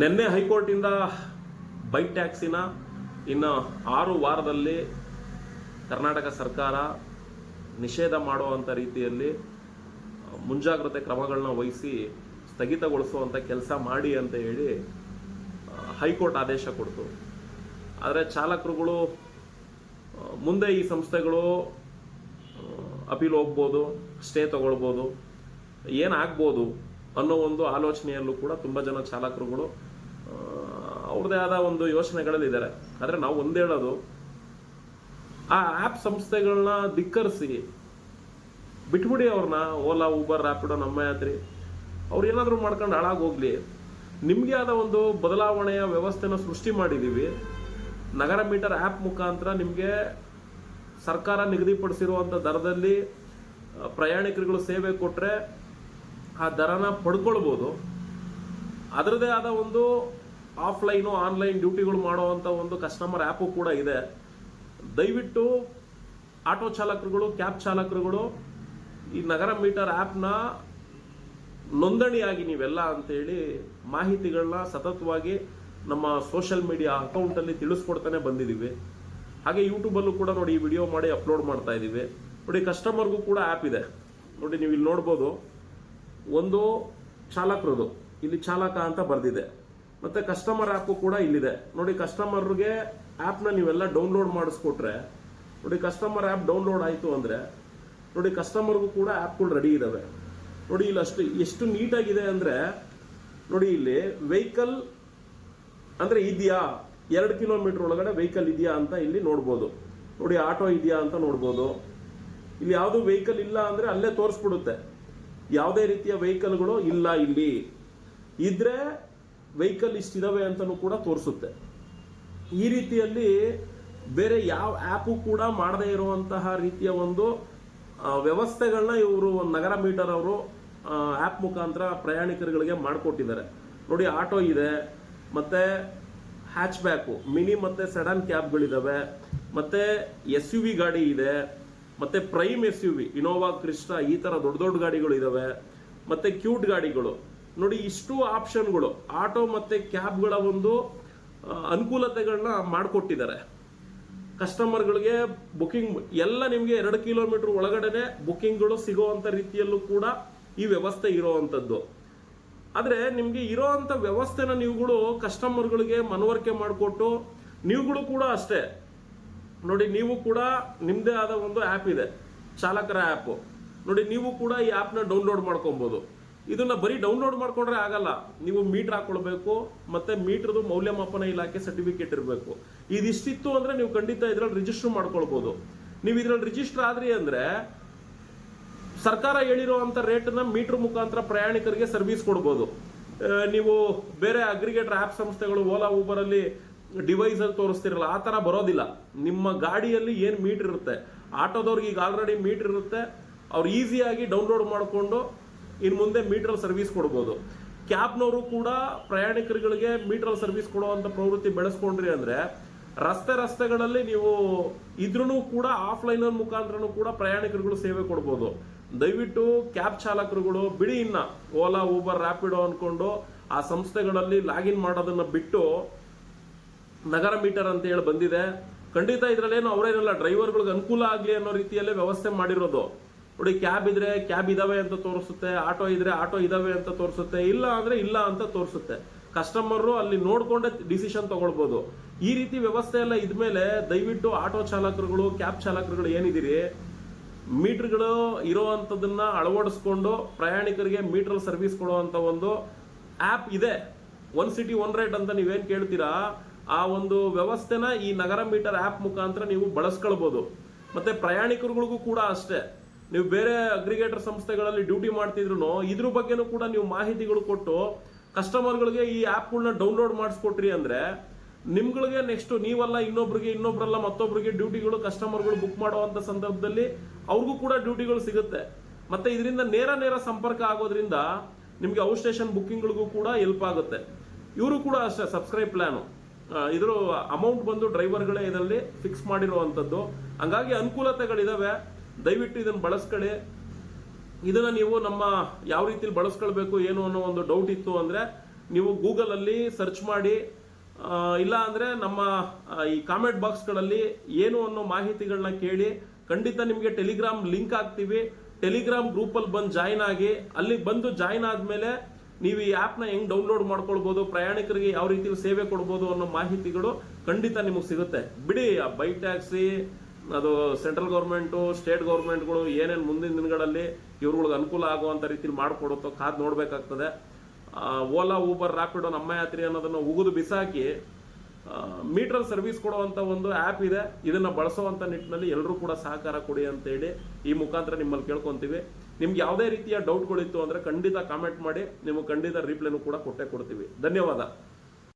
ನಿನ್ನೆ ಹೈಕೋರ್ಟಿಂದ ಬೈಕ್ ಟ್ಯಾಕ್ಸಿನ ಇನ್ನು ಆರು ವಾರದಲ್ಲಿ ಕರ್ನಾಟಕ ಸರ್ಕಾರ ನಿಷೇಧ ಮಾಡುವಂಥ ರೀತಿಯಲ್ಲಿ ಮುಂಜಾಗ್ರತೆ ಕ್ರಮಗಳನ್ನ ವಹಿಸಿ ಸ್ಥಗಿತಗೊಳಿಸುವಂಥ ಕೆಲಸ ಮಾಡಿ ಅಂತ ಹೇಳಿ ಹೈಕೋರ್ಟ್ ಆದೇಶ ಕೊಡ್ತು. ಆದರೆ ಚಾಲಕರುಗಳು ಮುಂದೆ ಈ ಸಂಸ್ಥೆಗಳು ಅಪೀಲ್ ಹೋಗ್ಬೋದು, ಸ್ಟೇ ತಗೊಳ್ಬೋದು ಏನಾಗ್ಬೋದು ಅನ್ನೋ ಒಂದು ಆಲೋಚನೆಯಲ್ಲೂ ಕೂಡ ತುಂಬ ಜನ ಚಾಲಕರುಗಳು ಅವ್ರದೇ ಅವ್ರದ್ದೇ ಆದ ಒಂದು ಯೋಚನೆಗಳಲ್ಲಿ ಇದ್ದಾರೆ ಆದರೆ ನಾವು ಒಂದೇಳೋದು ಆ ಆ್ಯಪ್ ಸಂಸ್ಥೆಗಳನ್ನ ಧಿಕ್ಕರಿಸಿ ಬಿಟ್ಬಿಡಿ ಅವ್ರನ್ನ, ಓಲಾ, ಊಬರ್ ರ್ಯಾಪಿಡೋ ನಮ್ಮ ಯಾತ್ರಿ, ಅವ್ರು ಏನಾದರೂ ಮಾಡ್ಕೊಂಡು ಹಾಳಾಗೋಗ್ಲಿ. ನಿಮಗೆ ಆದ ಒಂದು ಬದಲಾವಣೆಯ ವ್ಯವಸ್ಥೆನ ಸೃಷ್ಟಿ ಮಾಡಿದ್ದೀವಿ ನಗರ ಮೀಟರ್ ಆ್ಯಪ್ ಮುಖಾಂತರ ನಿಮಗೆ ಸರ್ಕಾರ ನಿಗದಿಪಡಿಸಿರುವಂಥ ದರದಲ್ಲಿ ಪ್ರಯಾಣಿಕರುಗಳು ಸೇವೆ ಕೊಟ್ಟರೆ ಆ ದರನ ಪಡ್ಕೊಳ್ಬೋದು. ಅದರದೇ ಆದ ಒಂದು ಆಫ್ಲೈನು ಆನ್ಲೈನ್ ಡ್ಯೂಟಿಗಳು ಮಾಡುವಂಥ ಒಂದು ಕಸ್ಟಮರ್ ಆ್ಯಪು ಕೂಡ ಇದೆ. ದಯವಿಟ್ಟು ಆಟೋ ಚಾಲಕರುಗಳು ಕ್ಯಾಬ್ ಚಾಲಕರುಗಳು ಈ ನಗರ ಮೀಟರ್ ಆ್ಯಪ್ನ ನೋಂದಣಿಯಾಗಿ ನೀವೆಲ್ಲ ಅಂತೇಳಿ ಮಾಹಿತಿಗಳನ್ನ ಸತತವಾಗಿ ನಮ್ಮ ಸೋಷಿಯಲ್ ಮೀಡಿಯಾ ಅಕೌಂಟಲ್ಲಿ ತಿಳಿಸ್ಕೊಡ್ತಾನೆ ಬಂದಿದ್ದೀವಿ ಹಾಗೆ ಯೂಟ್ಯೂಬಲ್ಲೂ ಕೂಡ ನೋಡಿ ಈ ವಿಡಿಯೋ ಮಾಡಿ ಅಪ್ಲೋಡ್ ಮಾಡ್ತಾ ಇದ್ದೀವಿ ನೋಡಿ ಕಸ್ಟಮರ್ಗೂ ಕೂಡ ಆ್ಯಪ್ ಇದೆ. ನೋಡಿ ನೀವು ಇಲ್ಲಿ ನೋಡ್ಬೋದು. ಒಂದು ಚಾಲಕರದು. ಇಲ್ಲಿ ಚಾಲಕ ಅಂತ ಬರೆದಿದೆ. ಮತ್ತೆ ಕಸ್ಟಮರ್ ಆ್ಯಪು ಕೂಡ ಇಲ್ಲಿದೆ. ನೋಡಿ ಕಸ್ಟಮರ್ಗೆ ಆ್ಯಪ್ನ ನೀವೆಲ್ಲ ಡೌನ್ಲೋಡ್ ಮಾಡಿಸ್ಕೊಟ್ರೆ, ನೋಡಿ ಕಸ್ಟಮರ್ ಆ್ಯಪ್ ಡೌನ್ಲೋಡ್ ಆಯಿತು ಅಂದರೆ, ನೋಡಿ ಕಸ್ಟಮರ್ಗೂ ಕೂಡ ಆ್ಯಪ್ಗಳು ರೆಡಿ ಇದ್ದಾವೆ ನೋಡಿ, ಇಲ್ಲಿ ಅಷ್ಟು, ಎಷ್ಟು ನೀಟಾಗಿದೆ ಅಂದರೆ, ನೋಡಿ, ಇಲ್ಲಿ ವೆಹಿಕಲ್ ಅಂದರೆ ಇದೆಯಾ? ಎರಡು ಕಿಲೋಮೀಟರ್ ಒಳಗಡೆ ವೆಹಿಕಲ್ ಇದೆಯಾ ಅಂತ ಇಲ್ಲಿ ನೋಡ್ಬೋದು. ನೋಡಿ ಆಟೋ ಇದೆಯಾ ಅಂತ ನೋಡ್ಬೋದು. ಇಲ್ಲಿ ಯಾವುದು ವೆಹಿಕಲ್ ಇಲ್ಲ ಅಂದರೆ ಅಲ್ಲೇ ತೋರಿಸ್ಬಿಡುತ್ತೆ. ಯಾವುದೇ ರೀತಿಯ ವೆಹಿಕಲ್ಗಳು ಇಲ್ಲ ಇಲ್ಲಿ. ಇದ್ರೆ ವೆಹಿಕಲ್ ಇಷ್ಟಿದಾವೆ ಅಂತಲೂ ಕೂಡ ತೋರಿಸುತ್ತೆ. ಈ ರೀತಿಯಲ್ಲಿ ಬೇರೆ ಯಾವ ಆ್ಯಪು ಕೂಡ ಮಾಡದೇ ಇರುವಂತಹ ರೀತಿಯ ಒಂದು ವ್ಯವಸ್ಥೆಗಳನ್ನ ಇವರು ನಗರ ಮೀಟರ್ ಅವರು ಆ್ಯಪ್ ಮುಖಾಂತರ ಪ್ರಯಾಣಿಕರುಗಳಿಗೆ ಮಾಡಿಕೊಟ್ಟಿದ್ದಾರೆ. ನೋಡಿ ಆಟೋ ಇದೆ, ಮತ್ತೆ ಹ್ಯಾಚ್ ಬ್ಯಾಕು ಮಿನಿ ಮತ್ತೆ ಸಡನ್ ಕ್ಯಾಬ್ಗಳಿದಾವೆ, ಮತ್ತು ಎಸ್ ಯು ವಿ ಗಾಡಿ ಇದೆ ಮತ್ತೆ prime S U V, Innova, Crysta, ಈ ತರ ದೊಡ್ಡ ದೊಡ್ಡ ಗಾಡಿಗಳು ಇದಾವೆ. ಮತ್ತೆ ಕ್ಯೂಟ್ ಗಾಡಿಗಳು. ನೋಡಿ, ಇಷ್ಟು ಆಪ್ಷನ್ಗಳು, ಆಟೋ ಮತ್ತೆ ಕ್ಯಾಬ್ಗಳ ಒಂದು ಅನುಕೂಲತೆಗಳನ್ನ ಮಾಡಿಕೊಟ್ಟಿದ್ದಾರೆ. ಕಸ್ಟಮರ್ಗಳಿಗೆ ಬುಕಿಂಗ್, ಎಲ್ಲ ನಿಮಗೆ ಎರಡು ಕಿಲೋಮೀಟರ್ ಒಳಗಡೆನೆ ಬುಕಿಂಗ್ಗಳು ಸಿಗುವಂತ ರೀತಿಯಲ್ಲೂ ಕೂಡ ಈ ವ್ಯವಸ್ಥೆ ಇರುವಂತದ್ದು ಆದ್ರೆ ನಿಮಗೆ ಇರೋವಂಥ ವ್ಯವಸ್ಥೆನ ನೀವುಗಳು ಕಸ್ಟಮರ್ಗಳಿಗೆ ಮನವರಿಕೆ ಮಾಡಿಕೊಟ್ಟು, ನೀವುಗಳು ಕೂಡ ಅಷ್ಟೇ ನೋಡಿ, ನೀವು ಕೂಡ ನಿಮ್ಮದೇ ಆದ ಒಂದು ಆ್ಯಪ್ ಇದೆ. ಚಾಲಕರ ಆ್ಯಪ್ ನೋಡಿ, ನೀವು ಕೂಡ ಈ ಆ್ಯಪ್ನ ಡೌನ್ಲೋಡ್ ಮಾಡ್ಕೊಬೋದು. ಇದನ್ನ ಬರೀ ಡೌನ್ಲೋಡ್ ಮಾಡ್ಕೊಂಡ್ರೆ ಆಗಲ್ಲ. ನೀವು ಮೀಟರ್ ಹಾಕೊಳ್ಬೇಕು, ಮತ್ತೆ ಮೀಟರ್ದು ಮೌಲ್ಯಮಾಪನ ಇಲಾಖೆ ಸರ್ಟಿಫಿಕೇಟ್ ಇರಬೇಕು. ಇದಿಷ್ಟಿತ್ತು ಅಂದ್ರೆ ನೀವು ಖಂಡಿತ ಇದ್ರಲ್ಲಿ ರಿಜಿಸ್ಟರ್ ಮಾಡ್ಕೊಳ್ಬೋದು. ನೀವು ಇದ್ರಲ್ಲಿ ರಿಜಿಸ್ಟರ್ ಆದ್ರಿ ಅಂದ್ರೆ ಸರ್ಕಾರ ಹೇಳಿರುವಂತ ರೇಟ್ನ ಮೀಟರ್ ಮುಖಾಂತರ ಪ್ರಯಾಣಿಕರಿಗೆ ಸರ್ವಿಸ್ ಕೊಡ್ಬೋದು. ನೀವು ಬೇರೆ ಅಗ್ರಿಗೇಟರ್ ಆ್ಯಪ್ ಸಂಸ್ಥೆಗಳು ಓಲಾ ಊಬರ್ ಅಲ್ಲಿ ಡಿವೈಸ್ ಅಲ್ಲಿ ತೋರಿಸ್ತಿರಲ್ಲ, ಆ ತರ ಬರೋದಿಲ್ಲ. ನಿಮ್ಮ ಗಾಡಿಯಲ್ಲಿ ಏನು ಮೀಟರ್ ಇರುತ್ತೆ? ಆಟೋದವ್ರಿಗೆ ಈಗ ಆಲ್ರೆಡಿ ಮೀಟರ್ ಇರುತ್ತೆ. ಅವ್ರು ಈಸಿಯಾಗಿ ಡೌನ್ಲೋಡ್ ಮಾಡಿಕೊಂಡು ಇನ್ನು ಮುಂದೆ ಮೀಟರ್ ಸರ್ವಿಸ್ ಕೊಡ್ಬೋದು. ಕ್ಯಾಬ್ನವರು ಕೂಡ ಪ್ರಯಾಣಿಕರುಗಳಿಗೆ ಮೀಟರ್ ಸರ್ವಿಸ್ ಕೊಡುವಂತ ಪ್ರವೃತ್ತಿ ಬೆಳೆಸ್ಕೊಂಡ್ರಿ ಅಂದ್ರೆ, ರಸ್ತೆ ರಸ್ತೆಗಳಲ್ಲಿ ನೀವು ಇದ್ರೂ ಕೂಡ ಆಫ್ಲೈನ್ ಮುಖಾಂತರನು ಕೂಡ ಪ್ರಯಾಣಿಕರುಗಳು ಸೇವೆ ಕೊಡ್ಬೋದು. ದಯವಿಟ್ಟು ಕ್ಯಾಬ್ ಚಾಲಕರುಗಳು ಬಿಡಿ ಇನ್ನ. ಓಲಾ ಊಬರ್ ರ್ಯಾಪಿಡೋ ಅನ್ಕೊಂಡು ಆ ಸಂಸ್ಥೆಗಳಲ್ಲಿ ಲಾಗಿನ್ ಮಾಡೋದನ್ನು ಬಿಟ್ಟು ನಗರ ಮೀಟರ್ ಅಂತ ಹೇಳಿ ಬಂದಿದೆ. ಖಂಡಿತ ಇದರಲ್ಲೇನು ಅವರೇನಲ್ಲ ಡ್ರೈವರ್ಗಳಿಗೆ ಅನುಕೂಲ ಆಗಲಿ ಅನ್ನೋ ರೀತಿಯಲ್ಲೇ ವ್ಯವಸ್ಥೆ ಮಾಡಿರೋದು. ನೋಡಿ, ಕ್ಯಾಬ್ ಇದ್ರೆ ಕ್ಯಾಬ್ ಇದಾವೆ ಅಂತ ತೋರಿಸುತ್ತೆ, ಆಟೋ ಇದ್ರೆ ಆಟೋ ಇದಾವೆ ಅಂತ ತೋರಿಸುತ್ತೆ, ಇಲ್ಲ ಅಂದ್ರೆ ಇಲ್ಲ ಅಂತ ತೋರಿಸುತ್ತೆ. ಕಸ್ಟಮರು ಅಲ್ಲಿ ನೋಡ್ಕೊಂಡೆ ಡಿಸಿಷನ್ ತಗೊಳ್ಬೋದು. ಈ ರೀತಿ ವ್ಯವಸ್ಥೆ ಎಲ್ಲ ಇದ್ಮೇಲೆ ದಯವಿಟ್ಟು ಆಟೋ ಚಾಲಕರುಗಳು, ಕ್ಯಾಬ್ ಚಾಲಕರುಗಳು ಏನಿದ್ದೀರಿ? ಮೀಟರ್ಗಳು ಇರೋವಂಥದ್ದನ್ನ ಅಳವಡಿಸ್ಕೊಂಡು ಪ್ರಯಾಣಿಕರಿಗೆ ಮೀಟರ್ ಸರ್ವಿಸ್ ಕೊಡುವಂಥ ಒಂದು ಆ್ಯಪ್ ಇದೆ. ಒನ್ ಸಿಟಿ ಒನ್ ರೇಟ್ ಅಂತ ನೀವೇನು ಕೇಳ್ತೀರಾ? ಆ ಒಂದು ವ್ಯವಸ್ಥೆನ ಈ ನಗರ ಮೀಟರ್ ಆ್ಯಪ್ ಮುಖಾಂತರ ನೀವು ಬಳಸ್ಕೊಳ್ಬೋದು. ಮತ್ತೆ ಪ್ರಯಾಣಿಕರುಗಳಿಗೂ ಕೂಡ ಅಷ್ಟೇ. ನೀವು ಬೇರೆ ಅಗ್ರಿಗೇಟರ್ ಸಂಸ್ಥೆಗಳಲ್ಲಿ ಡ್ಯೂಟಿ ಮಾಡ್ತಿದ್ರು ಇದ್ರ ಬಗ್ಗೆನೂ ಕೂಡ ನೀವು ಮಾಹಿತಿಗಳು ಕೊಟ್ಟು ಕಸ್ಟಮರ್ಗಳಿಗೆ ಈ ಆ್ಯಪ್ಗಳನ್ನ ಡೌನ್ಲೋಡ್ ಮಾಡಿಸ್ಕೊಟ್ರಿ ಅಂದ್ರೆ ನಿಮ್ಗಳಿಗೆ ನೆಕ್ಸ್ಟ್ ನೀವಲ್ಲ, ಇನ್ನೊಬ್ರಿಗೆ, ಇನ್ನೊಬ್ರಲ್ಲ ಮತ್ತೊಬ್ಬರಿಗೆ ಡ್ಯೂಟಿಗಳು ಕಸ್ಟಮರ್ಗಳು ಬುಕ್ ಮಾಡುವಂತ ಸಂದರ್ಭದಲ್ಲಿ ಅವ್ರಿಗೂ ಕೂಡ ಡ್ಯೂಟಿಗಳು ಸಿಗುತ್ತೆ. ಮತ್ತೆ ಇದರಿಂದ ನೇರ ನೇರ ಸಂಪರ್ಕ ಆಗೋದ್ರಿಂದ ನಿಮಗೆ ಔಟ್ ಸ್ಟೇಷನ್ ಬುಕ್ಕಿಂಗ್ಗಳಿಗೂ ಕೂಡ ಹೆಲ್ಪ್ ಆಗುತ್ತೆ. ಇವರು ಕೂಡ ಅಷ್ಟೇ ಸಬ್ಸ್ಕ್ರೈಬ್ ಪ್ಲಾನು ಇದ್ರ ಅಮೌಂಟ್ ಬಂದು ಡ್ರೈವರ್ಗಳೇ ಇದರಲ್ಲಿ ಫಿಕ್ಸ್ ಮಾಡಿರುವಂಥದ್ದು. ಹಂಗಾಗಿ ಅನುಕೂಲತೆಗಳಿದಾವೆ. ದಯವಿಟ್ಟು ಇದನ್ನು ಬಳಸ್ಕೊಳ್ಳಿ. ಇದನ್ನ ನೀವು ನಮ್ಮ ಯಾವ ರೀತಿಲಿ ಬಳಸ್ಕೊಳ್ಬೇಕು, ಏನು ಅನ್ನೋ ಒಂದು ಡೌಟ್ ಇತ್ತು ಅಂದ್ರೆ ನೀವು ಗೂಗಲಲ್ಲಿ ಸರ್ಚ್ ಮಾಡಿ ಇಲ್ಲ ಅಂದ್ರೆ ನಮ್ಮ ಈ ಕಾಮೆಂಟ್ ಬಾಕ್ಸ್ಗಳಲ್ಲಿ ಏನು ಅನ್ನೋ ಮಾಹಿತಿಗಳನ್ನ ಕೇಳಿ, ಖಂಡಿತ ನಿಮಗೆ ಟೆಲಿಗ್ರಾಮ್ ಲಿಂಕ್ ಹಾಕ್ತೀವಿ. ಟೆಲಿಗ್ರಾಮ್ ಗ್ರೂಪಲ್ಲಿ ಬಂದು ಜಾಯ್ನ್ ಆಗಿ, ಅಲ್ಲಿ ಬಂದು ಜಾಯ್ನ್ ಆದ್ಮೇಲೆ ನೀವು ಈ ಆ್ಯಪ್ನ ಹೆಂಗ್ ಡೌನ್ಲೋಡ್ ಮಾಡ್ಕೊಳ್ಬೋದು, ಪ್ರಯಾಣಿಕರಿಗೆ ಯಾವ ರೀತಿ ಸೇವೆ ಕೊಡ್ಬೋದು ಅನ್ನೋ ಮಾಹಿತಿಗಳು ಖಂಡಿತ ನಿಮಗೆ ಸಿಗುತ್ತೆ. ಬಿಡಿ, ಆ ಬೈಕ್ ಟ್ಯಾಕ್ಸಿ ಅದು ಸೆಂಟ್ರಲ್ ಗೌರ್ಮೆಂಟು ಸ್ಟೇಟ್ ಗೌರ್ಮೆಂಟ್ಗಳು ಏನೇನು ಮುಂದಿನ ದಿನಗಳಲ್ಲಿ ಇವ್ರುಗಳಿಗೆ ಅನುಕೂಲ ಆಗುವಂಥ ರೀತಿಲಿ ಮಾಡಿಕೊಡುತ್ತೋ ಕಾದು ನೋಡಬೇಕಾಗ್ತದೆ. ಓಲಾ, ಊಬರ್ ರ್ಯಾಪಿಡೋ ನಮ್ಮ ಯಾತ್ರಿ ಅನ್ನೋದನ್ನು ಉಗಿದು ಬಿಸಾಕಿ ಮೀಟರ್ ಸರ್ವಿಸ್ ಕೊಡುವಂತ ಒಂದು ಆ್ಯಪ್ ಇದೆ. ಇದನ್ನ ಬಳಸುವಂಥ ನಿಟ್ಟಿನಲ್ಲಿ ಎಲ್ಲರೂ ಕೂಡ ಸಹಕಾರ ಕೊಡಿ ಅಂತೇಳಿ ಈ ಮುಖಾಂತರ ನಿಮ್ಮಲ್ಲಿ ಕೇಳ್ಕೊಂತೀವಿ. ನಿಮ್ಗೆ ಯಾವುದೇ ರೀತಿಯ ಡೌಟ್ಗಳಿತ್ತು ಅಂದ್ರೆ ಖಂಡಿತ ಕಾಮೆಂಟ್ ಮಾಡಿ, ನಿಮಗೆ ಖಂಡಿತ ರಿಪ್ಲೈನು ಕೂಡ ಕೊಟ್ಟೆ ಕೊಡ್ತೀವಿ. ಧನ್ಯವಾದ.